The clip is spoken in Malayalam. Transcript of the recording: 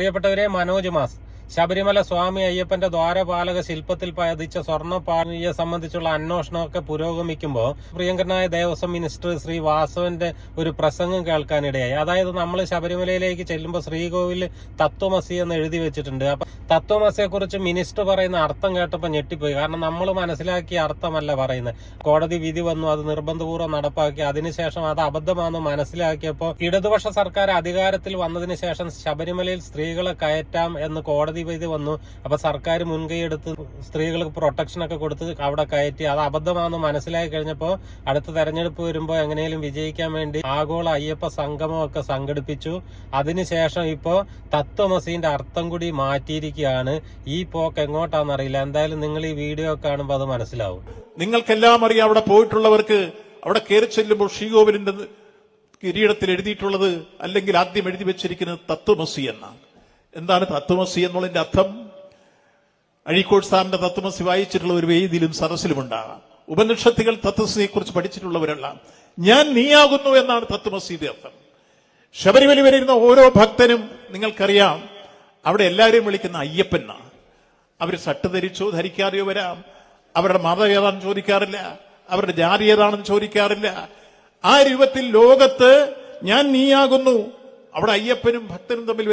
പ്രിയപ്പെട്ടവരെ മനോജ് മാസ്. ശബരിമല സ്വാമി അയ്യപ്പന്റെ ദ്വാരപാലക ശില്പത്തിൽ പതിച്ച സ്വർണ പാണിയെ സംബന്ധിച്ചുള്ള അന്വേഷണമൊക്കെ പുരോഗമിക്കുമ്പോൾ പ്രിയങ്കരനായ ദേവസ്വം മിനിസ്റ്റർ ശ്രീ വാസവന്റെ ഒരു പ്രസംഗം കേൾക്കാനിടയായി. അതായത് നമ്മൾ ശബരിമലയിലേക്ക് ചെല്ലുമ്പോൾ ശ്രീകോവിൽ തത്വമസി എന്ന് എഴുതി വെച്ചിട്ടുണ്ട്. അപ്പൊ തത്വമസിയെ കുറിച്ച് മിനിസ്റ്റർ പറയുന്ന അർത്ഥം കേട്ടപ്പോൾ ഞെട്ടിപ്പോയി. കാരണം നമ്മൾ മനസ്സിലാക്കിയ അർത്ഥമല്ല പറയുന്നത്. കോടതി വിധി വന്നു അത് നിർബന്ധപൂർവം നടപ്പാക്കി. അതിനുശേഷം അത് അബദ്ധമാണെന്ന് മനസ്സിലാക്കിയപ്പോൾ ഇടതുപക്ഷ സർക്കാർ അധികാരത്തിൽ വന്നതിന് ശേഷം ശബരിമലയിൽ സ്ത്രീകളെ കയറ്റാം എന്ന് കോടതി വിധി വന്നു. അപ്പൊ സർക്കാർ മുൻകൈയെടുത്ത് സ്ത്രീകൾക്ക് പ്രൊട്ടക്ഷൻ ഒക്കെ കൊടുത്ത് അവിടെ കയറ്റി. അത് അബദ്ധമാണെന്ന് മനസ്സിലാക്കി കഴിഞ്ഞപ്പോൾ അടുത്ത തെരഞ്ഞെടുപ്പ് വരുമ്പോൾ എങ്ങനെയും വിജയിക്കാൻ വേണ്ടി ആഗോള അയ്യപ്പ സംഗമം ഒക്കെ സംഘടിപ്പിച്ചു. അതിനുശേഷം ഇപ്പോ തത്വമസീന്റെ അർത്ഥം കൂടി മാറ്റിയിരിക്കുകയാണ്. ഈ പോക്ക് എങ്ങോട്ടാണെന്നറിയില്ല. എന്തായാലും നിങ്ങൾ ഈ വീഡിയോ കാണുമ്പോൾ അത് മനസ്സിലാവും. നിങ്ങൾക്കെല്ലാം അറിയാം അവിടെ പോയിട്ടുള്ളവർക്ക് അവിടെ കയറി ചെല്ലുമ്പോൾ ശ്രീകോവിലിന്റെ കിരീടത്തിൽ എഴുതിയിട്ടുള്ളത് അല്ലെങ്കിൽ ആദ്യം എഴുതി വെച്ചിരിക്കുന്നത് തത്വമസി എന്നാണ്. എന്താണ് തത്വമസി എന്നുള്ളതിന്റെ അർത്ഥം? അഴീക്കോട് സാറിന്റെ തത്വമസി വായിച്ചിട്ടുള്ള ഒരു വേദിയിലും സദസ്സിലും ഉണ്ടാകാം ഉപനിഷത്തുകൾ തത്വസിയെ കുറിച്ച് പഠിച്ചിട്ടുള്ളവരല്ല. ഞാൻ നീയാകുന്നു എന്നാണ് തത്വമസിയുടെ അർത്ഥം. ശബരിമല വരുന്ന ഓരോ ഭക്തനും നിങ്ങൾക്കറിയാം അവിടെ എല്ലാവരെയും വിളിക്കുന്ന അയ്യപ്പനാണ് അവർ സട്ട് ധരിച്ചോ ധരിക്കാതെയോ വരാം. അവരുടെ മതം ഏതാണെന്ന് ചോദിക്കാറില്ല. അവരുടെ ജാതി ഏതാണെന്ന് ചോദിക്കാറില്ല. ആ രൂപത്തിൽ ലോകത്ത് ഞാൻ നീയാകുന്നു. അവിടെ അയ്യപ്പനും ഭക്തനും തമ്മിൽ